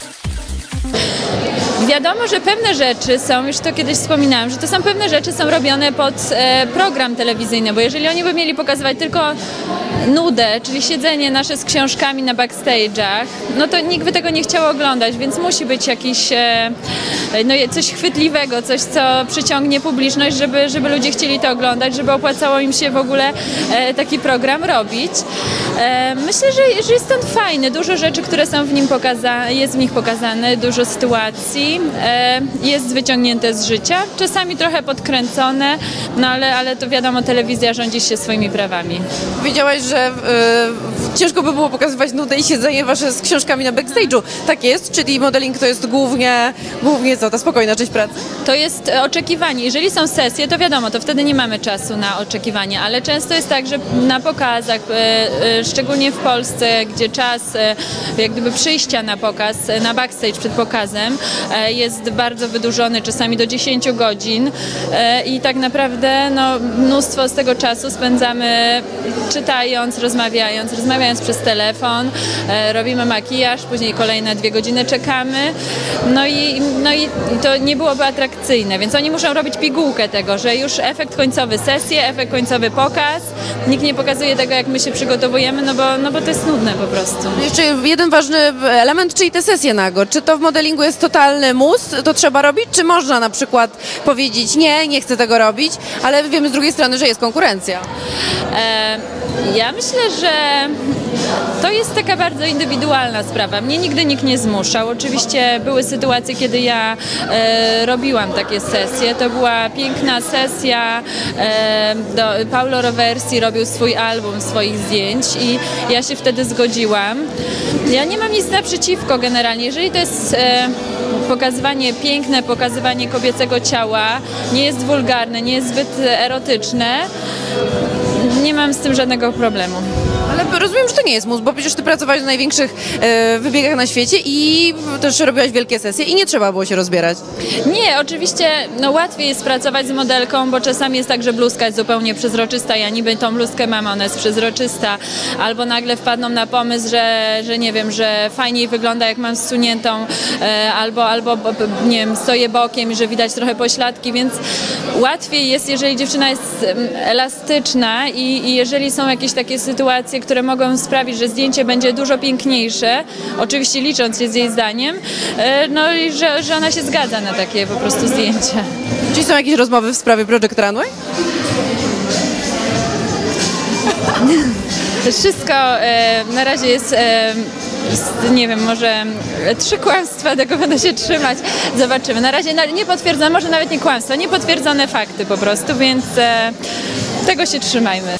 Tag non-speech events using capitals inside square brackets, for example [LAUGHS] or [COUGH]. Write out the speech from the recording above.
Thank you. Wiadomo, że pewne rzeczy są, już to kiedyś wspominałam, że to są pewne rzeczy są robione pod e, program telewizyjny, bo jeżeli oni by mieli pokazywać tylko nudę, czyli siedzenie nasze z książkami na backstage'ach, no to nikt by tego nie chciał oglądać, więc musi być jakiś e, no, coś chwytliwego, coś, co przyciągnie publiczność, żeby, żeby ludzie chcieli to oglądać, żeby opłacało im się w ogóle e, taki program robić. E, myślę, że, że jest on fajny, dużo rzeczy, które są w nim pokazane, jest w nich pokazane, dużo sytuacji, e, jest wyciągnięte z życia, czasami trochę podkręcone, no ale, ale to wiadomo, telewizja rządzi się swoimi prawami. Powiedziałaś, że y, ciężko by było pokazywać nudę i siedzenie wasze z książkami na backstage'u. Tak jest? Czyli modeling to jest głównie, głównie co, ta spokojna część pracy? To jest e, oczekiwanie. Jeżeli są sesje, to wiadomo, to wtedy nie mamy czasu na oczekiwanie, ale często jest tak, że na pokazach, e, e, szczególnie w Polsce, gdzie czas e, jak gdyby przyjścia na pokaz, e, na backstage przed pokazem e, jest bardzo wydłużony, czasami do 10 godzin e, i tak naprawdę no, mnóstwo z tego czasu spędzamy czytając, rozmawiając, rozmawiając przez telefon, e, robimy makijaż, później kolejne dwie godziny czekamy, no i, no i to nie byłoby atrakcyjne, więc oni muszą robić pigułkę tego, że już efekt końcowy sesję, efekt końcowy pokaz, nikt nie pokazuje tego, jak my się przygotowujemy, no bo, no bo to jest nudne po prostu. Jeszcze jeden ważny element, czyli te sesje nago. Czy to w modelingu jest totalny mus, to trzeba robić, czy można na przykład powiedzieć nie, nie chcę tego robić, ale wiemy z drugiej strony, że jest konkurencja. E, Ja myślę, że to jest taka bardzo indywidualna sprawa. Mnie nigdy nikt nie zmuszał. Oczywiście były sytuacje, kiedy ja e, robiłam takie sesje. To była piękna sesja. E, do, Paulo Roversi robił swój album swoich zdjęć i ja się wtedy zgodziłam. Ja nie mam nic naprzeciwko generalnie. Jeżeli to jest e, pokazywanie piękne, pokazywanie kobiecego ciała, nie jest wulgarne, nie jest zbyt erotyczne, nie mam z tym żadnego problemu. Ale rozumiem, że to nie jest mus, bo przecież ty pracowałeś na największych e, wybiegach na świecie i też robiłaś wielkie sesje i nie trzeba było się rozbierać. Nie, oczywiście no, łatwiej jest pracować z modelką, bo czasami jest tak, że bluzka jest zupełnie przezroczysta, ja niby tą bluzkę mam, ona jest przezroczysta, albo nagle wpadną na pomysł, że, że nie wiem, że fajniej wygląda jak mam zsuniętą, e, albo, albo nie wiem, stoję bokiem i że widać trochę pośladki, więc łatwiej jest, jeżeli dziewczyna jest elastyczna i, i jeżeli są jakieś takie sytuacje, które mogą sprawić, że zdjęcie będzie dużo piękniejsze, oczywiście licząc się z jej zdaniem, e, no i że, że ona się zgadza na takie po prostu zdjęcia. Czy są jakieś rozmowy w sprawie Project Runway? [LAUGHS] Wszystko e, na razie jest, e, s- nie wiem, może e, trzy kłamstwa, tego będę się trzymać. Zobaczymy. Na razie nie potwierdzone, może nawet nie kłamstwa, niepotwierdzone fakty po prostu, więc tego się trzymajmy.